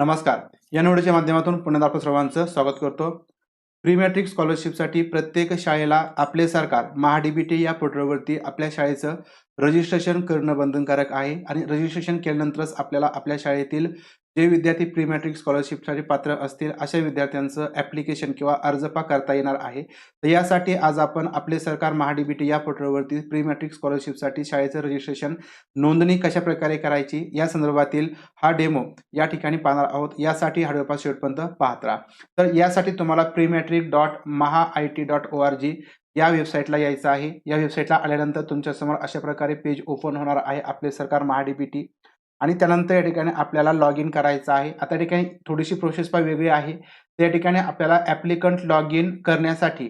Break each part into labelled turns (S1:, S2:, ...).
S1: नमस्कार. या निवडीच्या माध्यमातून पुण्यात आपण सर्वांचं स्वागत करतो. प्रीमॅट्रिक स्कॉलरशिपसाठी प्रत्येक शाळेला आपले सरकार महाडीबीटी या पोर्टलवरती आपल्या शाळेचं रजिस्ट्रेशन करणं बंधनकारक आहे. आणि रजिस्ट्रेशन केल्यानंतरच आपल्याला आपल्या शाळेतील जे विद्यार्थी प्री मॅट्रिक स्कॉलरशिपसाठी पात्र असतील अशा विद्यार्थ्यांचं ॲप्लिकेशन किंवा अर्जपा करता येणार आहे. तर यासाठी आज आपण आपले सरकार महाडीबीटी या पोर्टलवरती प्री मॅट्रिक स्कॉलरशिपसाठी शाळेचं रजिस्ट्रेशन नोंदणी कशा प्रकारे करायची या संदर्भातील हा डेमो या ठिकाणी पाहणार आहोत. यासाठी हाडोपास शेवटपर्यंत पाहत राहा. तर यासाठी तुम्हाला pre matric dot Maha I T dot O R G या वेबसाईटला यायचं आहे. या वेबसाईटला आल्यानंतर तुमच्यासमोर अशा प्रकारे पेज ओपन होणार आहे आपले सरकार महाडीबीटी. आणि त्यानंतर या ठिकाणी आपल्याला लॉग इन करायचं आहे. आता ठिकाणी थोडीशी प्रोसेस पण वेगळी आहे. त्या ठिकाणी आपल्याला ॲप्लिकंट लॉग इन करण्यासाठी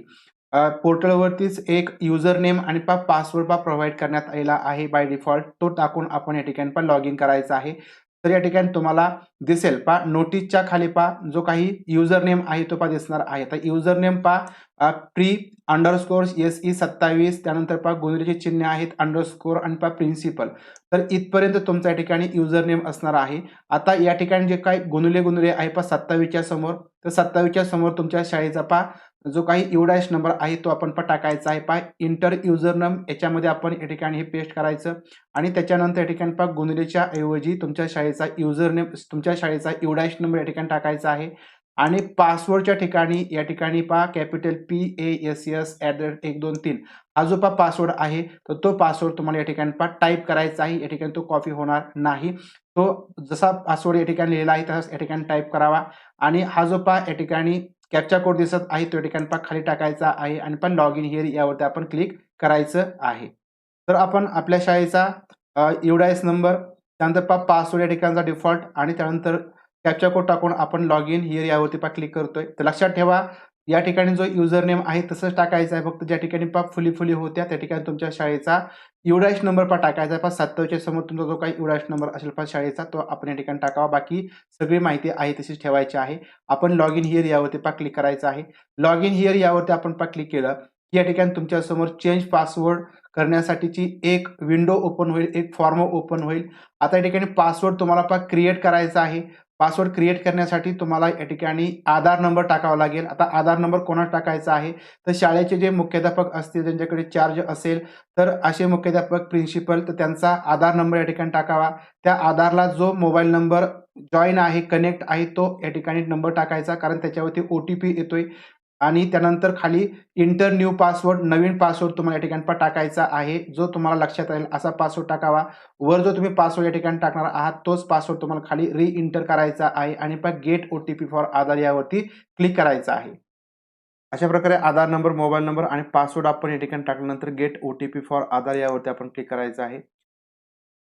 S1: पोर्टलवरतीच एक युजर नेम आणि पा पासवर्ड पा प्रोव्हाइड करण्यात आलेला आहे बाय डिफॉल्ट तो टाकून आपण या ठिकाणी पण लॉग इन करायचा आहे. तर या ठिकाणी तुम्हाला दिसेल पा नोटीसच्या खाली पा जो काही युजर नेम आहे तो पा दिसणार आहे. तर युजर नेम पा प्री अंडरस्कोर एस ई सत्तावीस त्यानंतर पा गुणरेचे चिन्ह आहेत अंडरस्कोर आणि पा प्रिन्सिपल तर इथपर्यंत तुमचा या ठिकाणी युजर नेम असणार आहे. आता या ठिकाणी जे काही गुणुले गुणुले आहे पा सत्तावीसच्या समोर तर सत्तावीसच्या समोर तुमच्या शाळेचा पा जो काही युडायश नंबर आहे तो आपण पण टाकायचा आहे. पाय इंटर युजर नम याच्यामध्ये आपण या ठिकाणी हे पेस्ट करायचं. आणि त्याच्यानंतर या ठिकाणी पहा गुंदलेच्या ऐवजी तुमच्या शाळेचा युजर नेम तुमच्या शाळेचा युडायश नंबर या ठिकाणी टाकायचा आहे. आणि पासवर्डच्या ठिकाणी या ठिकाणी पा capital P A S S at the rate एक दोन तीन. हा जो पा पासवर्ड आहे तर तो पासवर्ड तुम्हाला या ठिकाणी पा टाईप करायचा आहे. या ठिकाणी तो कॉपी होणार नाही. तो जसा पासवर्ड या ठिकाणी लिहिला आहे तसाच या ठिकाणी टाईप करावा. आणि हा जो पा या ठिकाणी कॅप्चा कोड दिसत आहे तो ठिकाणी पा खाली टाकायचा आहे आणि पण लॉग इन हिअर यावरती आपण क्लिक करायचं आहे. तर आपण आपल्या शाळेचा युडायस नंबर त्यानंतर पा पासवर्ड या ठिकाणचा डिफॉल्ट आणि त्यानंतर कॅप्चा कोड टाकून आपण लॉग इन हिअर यावरती पा क्लिक करतोय. तर लक्षात ठेवा या ठिकाणी जो युजर नेम आहे तसंच टाकायचं आहे. फक्त ज्या ठिकाणी पा फुली फुली होत्या त्या ठिकाणी तुमच्या शाळेचा युडायश नंबर पा टाकायचा आहे. पा सत्तावीसच्या समोर तुमचा जो काही युडायश नंबर असेल पा शाळेचा तो आपण या ठिकाणी टाकावा. बाकी सगळी माहिती आहे तशीच ठेवायची आहे. आपण लॉग इन हिअर यावरती पा क्लिक करायचं आहे. लॉग इन हिअर यावरती आपण पा क्लिक केलं की या ठिकाणी तुमच्यासमोर चेंज पासवर्ड करण्यासाठीची एक विंडो ओपन होईल एक फॉर्म ओपन होईल. आता या ठिकाणी पासवर्ड तुम्हाला पा क्रिएट करायचा आहे. पासवर्ड क्रिएट करण्यासाठी तुम्हाला या ठिकाणी आधार नंबर टाकावा लागेल. आता आधार नंबर कोणाला टाकायचा आहे? तर शाळेचे जे मुख्याध्यापक असतील ज्यांच्याकडे चार्ज असेल तर असे मुख्याध्यापक प्रिन्सिपल तर त्यांचा आधार नंबर या ठिकाणी टाकावा. त्या आधारला जो मोबाईल नंबर जॉईन आहे कनेक्ट आहे तो या ठिकाणी नंबर टाकायचा कारण त्याच्यावरती ओ टी पी येतोय. आणि त्यानंतर खाली इंटर न्यू पासवर्ड नवीन पासवर्ड तुम्हाला या ठिकाणी पण टाकायचा आहे जो तुम्हाला लक्षात राहील असा पासवर्ड टाकावा. वर जो तुम्ही पासवर्ड या ठिकाणी टाकणार आहात तोच पासवर्ड तुम्हाला खाली री इंटर करायचा आहे आणि पण get O T P for Aadhaar यावरती क्लिक करायचा आहे. अशा प्रकारे आधार नंबर मोबाईल नंबर आणि पासवर्ड आपण या ठिकाणी टाकल्यानंतर get O T P for Aadhaar यावरती आपण क्लिक करायचं आहे.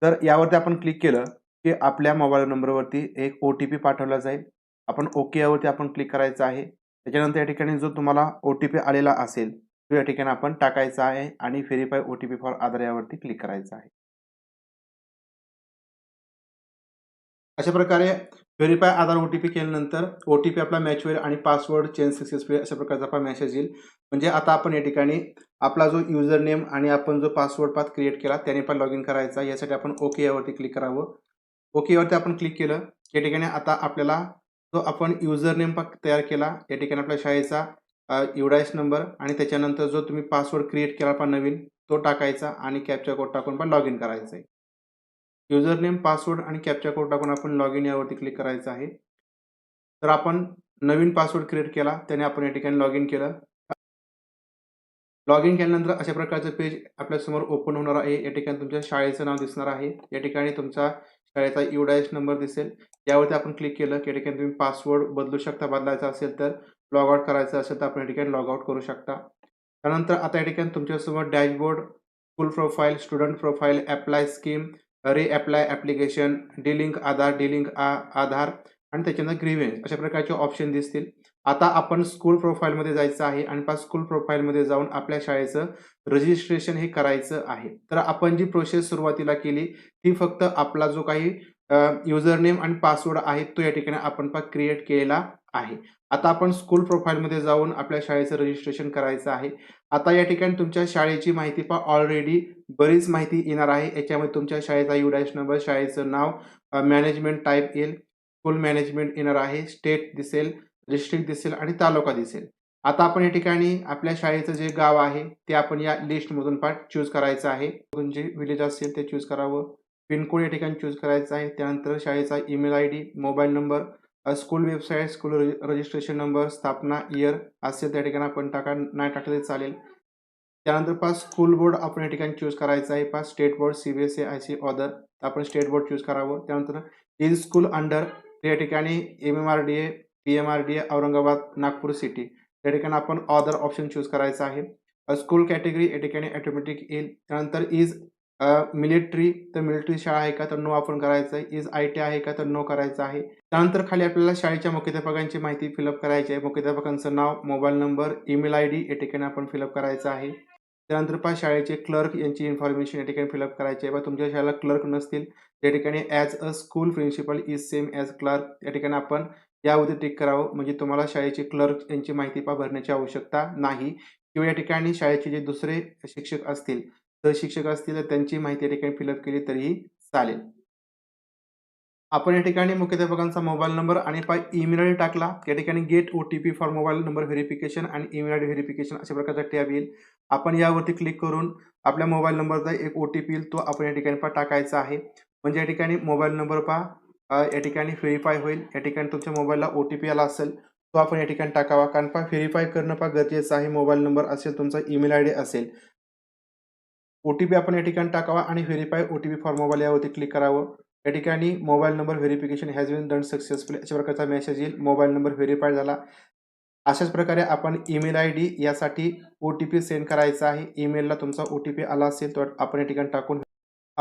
S1: तर यावरती आपण क्लिक केलं की आपल्या मोबाईल नंबरवरती एक ओ टी पी पाठवला जाईल. आपण ओके यावरती आपण क्लिक करायचं आहे. त्याच्यानंतर या ठिकाणी जो तुम्हाला ओ टी पी आलेला असेल तो या ठिकाणी आपण टाकायचा आहे आणि verify O T P for Aadhaar यावरती क्लिक करायचं आहे. अशा प्रकारे verify Aadhaar O T P केल्यानंतर ओ टी पी आपला मॅच होईल आणि पासवर्ड चेंज सक्सेसफुल अशा प्रकारचा आपला मेसेज येईल. म्हणजे आता आपण या ठिकाणी आपला जो युजर नेम आणि आपण जो पासवर्ड पाथ क्रिएट केला त्याने पण लॉग इन करायचा. यासाठी आपण ओके यावरती क्लिक करावं. ओके यावरती आपण क्लिक केलं. या ठिकाणी आता आपल्याला जो आपण युजर नेम तयार केला. या ठिकाणी आपल्या शाळेचा युडायस नंबर आणि त्याच्यानंतर जो तुम्ही पासवर्ड क्रिएट केला पण नवीन तो टाकायचा आणि कॅप्चा कोड टाकून पण लॉग इन करायचं आहे. युजर नेम पासवर्ड आणि कॅप्चर कोड टाकून आपण लॉग इन यावरती क्लिक करायचं आहे. तर आपण नवीन पासवर्ड क्रिएट केला त्याने आपण या ठिकाणी लॉग इन केलं. लॉग इन केल्यानंतर अशा प्रकारचं पेज आपल्यासमोर ओपन होणार आहे. या ठिकाणी तुमच्या शाळेचं नाव दिसणार आहे. या ठिकाणी तुमचा शाळेचा युडायस नंबर दिसेल. यावरती आपण क्लिक केलं की ठिकाणी तुम्ही पासवर्ड बदलू शकता. बदलायचा असेल तर लॉग आउट करायचं असेल तर आपण या ठिकाणी लॉग आउट करू शकता. त्यानंतर आता या ठिकाणी तुमच्यासमोर dashboard school profile student profile apply scheme re application delink Aadhaar delink Aadhaar आणि त्याच्यानंतर ग्रीवेन्स अशा प्रकारचे ऑप्शन दिसतील. आता आपण स्कूल प्रोफाईलमध्ये जायचं आहे आणि पाच स्कूल प्रोफाईलमध्ये जाऊन आपल्या शाळेचं रजिस्ट्रेशन हे करायचं आहे. तर आपण जी प्रोसेस सुरुवातीला केली ती फक्त आपला जो काही युजर नेम आणि पासवर्ड आहे तो या ठिकाणी आपण पा क्रिएट केलेला आहे. आता आपण स्कूल प्रोफाईलमध्ये जाऊन आपल्या शाळेचं रजिस्ट्रेशन करायचं आहे. आता या ठिकाणी तुमच्या शाळेची माहिती पा ऑलरेडी बरीच माहिती येणार आहे. याच्यामध्ये तुमच्या शाळेचा यू डॅश नंबर शाळेचं नाव मॅनेजमेंट टाईप येईल. स्कूल मॅनेजमेंट येणार आहे. स्टेट दिसेल. डिस्ट्रिक्ट दिसेल आणि तालुका दिसेल. आता आपण या ठिकाणी आपल्या शाळेचं जे गाव आहे ते आपण या लिस्टमधून पण चूज करायचं आहे. जे विलेज असेल ते चूज करावं. पिनकोड या ठिकाणी चूज करायचं आहे. त्यानंतर शाळेचा email I D mobile number school website school registration number स्थापना इयर असेल त्या ठिकाणी आपण टाका नाही टाकलं तरी चालेल. त्यानंतर पास स्कूल बोर्ड आपण या ठिकाणी चूज करायचं आहे. Pass state board C B S C I C other आपण स्टेट बोर्ड चूज करावं. त्यानंतर इन स्कूल अंडर या ठिकाणी M M R D A P M R D Aurangabad Nagpur city या ठिकाणी आपण ऑदर ऑप्शन चूज करायचं आहे. स्कूल कॅटेगरी या ठिकाणी ऑटोमॅटिक येईल. त्यानंतर इज मिलिटरी तर मिलिटरी शाळा आहे का तर नो आपण करायचं आहे. इज आय टी आहे का तर नो करायचं आहे. त्यानंतर खाली आपल्याला शाळेच्या मुख्याध्यापकांची माहिती फिलअप करायची आहे. मुख्याध्यापकांचं नाव mobile number email I D या ठिकाणी आपण फिलअप करायचं आहे. त्यानंतर पहा शाळेचे क्लर्क यांची इन्फॉर्मेशन या ठिकाणी फिलअप करायची आहे. बा तुमच्या शाळेला क्लर्क नसतील. त्या ठिकाणी as a school principal is same as clerk या ठिकाणी आपण यावरती टिक करावं. म्हणजे तुम्हाला शाळेचे क्लर्क यांची माहिती पा भरण्याची आवश्यकता नाही. किंवा या ठिकाणी शाळेचे जे दुसरे शिक्षक असतील तर शिक्षक असतील तर त्यांची माहिती या ठिकाणी फिलअप केली तरीही चालेल. आपण या ठिकाणी मुख्याध्यापकांचा मोबाईल नंबर आणि पाय ईमेल आय डी टाकला. या ठिकाणी get O T P for mobile number verification आणि ईमेल आय डी व्हेरिफिकेशन अशा प्रकारचा टॅब येईल. आपण यावरती क्लिक करून आपल्या मोबाईल नंबरचा एक ओ टी पी येईल तो आपण या ठिकाणी पा टाकायचा आहे. म्हणजे या ठिकाणी मोबाईल नंबर पहा. या ठिकाणी व्हेरीफाय होईल. या ठिकाणी तुमच्या मोबाईलला ओ टी पी आला असेल तो आपण या ठिकाणी टाकावा. कारण पहा व्हेरीफाय करणं पहा गरजेचं आहे. मोबाईल नंबर असेल तुमचा ईमेल आय डी असेल. ओ टी पी आपण या ठिकाणी टाकावा आणि verify O T P for mobile यावरती क्लिक करावं. या ठिकाणी mobile number verification has been done successful अशा प्रकारचा मेसेज येईल. मोबाईल नंबर व्हेरीफाय झाला. अशाच प्रकारे आपण ईमेल आय डी यासाठी ओ टी पी सेंड करायचा आहे. ईमेलला तुमचा ओ टी पी आला असेल तर आपण या ठिकाणी टाकून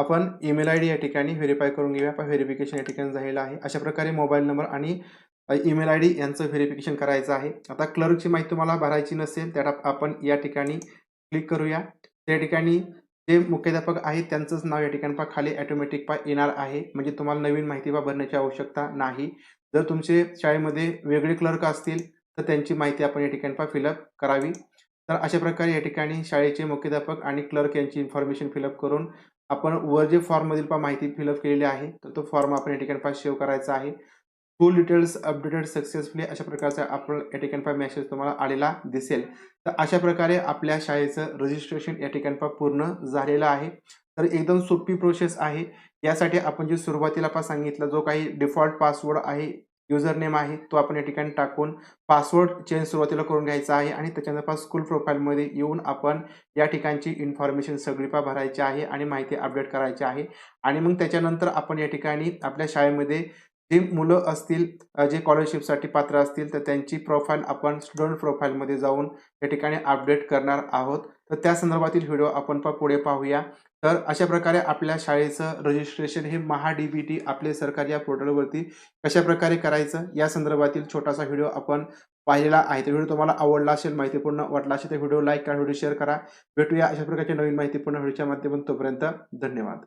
S1: आपण ईमेल आय डी या ठिकाणी व्हेरीफाय करून घेऊया. आपण व्हेरिफिकेशन या ठिकाणी झालेलं आहे. अशा प्रकारे मोबाईल नंबर आणि ईमेल आय डी यांचं व्हेरिफिकेशन करायचं आहे. आता क्लर्कची माहिती तुम्हाला भरायची नसेल त्या आपण या ठिकाणी क्लिक करूया. त्या ठिकाणी जे मुख्याध्यापक आहेत त्यांचंच नाव या ठिकाणी पा खाली ॲटोमॅटिक पा येणार आहे. म्हणजे तुम्हाला नवीन माहिती पा भरण्याची आवश्यकता नाही. जर तुमचे शाळेमध्ये वेगळे क्लर्क असतील तर त्यांची माहिती आपण या ठिकाणी पा फिलअप करावी. तर अशा प्रकारे या ठिकाणी शाळेचे मुख्याध्यापक आणि क्लर्क यांची इन्फॉर्मेशन फिलअप करून आपण वर जे फॉर्ममधील पण माहिती फिलअप केलेली आहे तर तो फॉर्म आपण या ठिकाणी पा सेव्ह करायचा आहे. फुल डिटेल्स अपडेटेड सक्सेसफुली अशा प्रकारचा आपण या ठिकाणी पा मेसेज तुम्हाला आलेला दिसेल. तर अशा प्रकारे आपल्या शाळेचं रजिस्ट्रेशन या ठिकाणी पा पूर्ण झालेलं आहे. तर एकदम सोपी प्रोसेस आहे. यासाठी आपण जे सुरुवातीला पा सांगितलं जो काही डिफॉल्ट पासवर्ड आहे युजर नेम आहे तो आपण या ठिकाणी टाकून पासवर्ड चेंज सुरुवातीला करून घ्यायचा आहे आणि त्याच्यानंतर स्कूल प्रोफाईलमध्ये येऊन आपण या ठिकाणची इन्फॉर्मेशन सगळी पा भरायची आहे आणि माहिती अपडेट करायची आहे. आणि मग त्याच्यानंतर आपण या ठिकाणी आपल्या शाळेमध्ये जे मुलं असतील जे स्कॉलरशिपसाठी पात्र असतील तर त्यांची प्रोफाईल आपण स्टुडंट प्रोफाईलमध्ये जाऊन या ठिकाणी अपडेट करणार आहोत. तर त्या संदर्भातील व्हिडिओ आपण पा पुढे पाहूया. तर अशा प्रकारे आपल्या शाळेचं रजिस्ट्रेशन हे महा डी बी टी आपले सरकार या पोर्टलवरती कशा प्रकारे करायचं या संदर्भातील छोटासा व्हिडिओ आपण पाहिलेला आहे. तर व्हिडिओ तुम्हाला आवडला असेल माहितीपूर्ण वाटला असेल तर व्हिडिओ लाईक करा व्हिडिओ शेअर करा. भेटूया अशा प्रकारच्या नवीन माहितीपूर्ण व्हिडिओच्या माध्यमातून. तोपर्यंत धन्यवाद.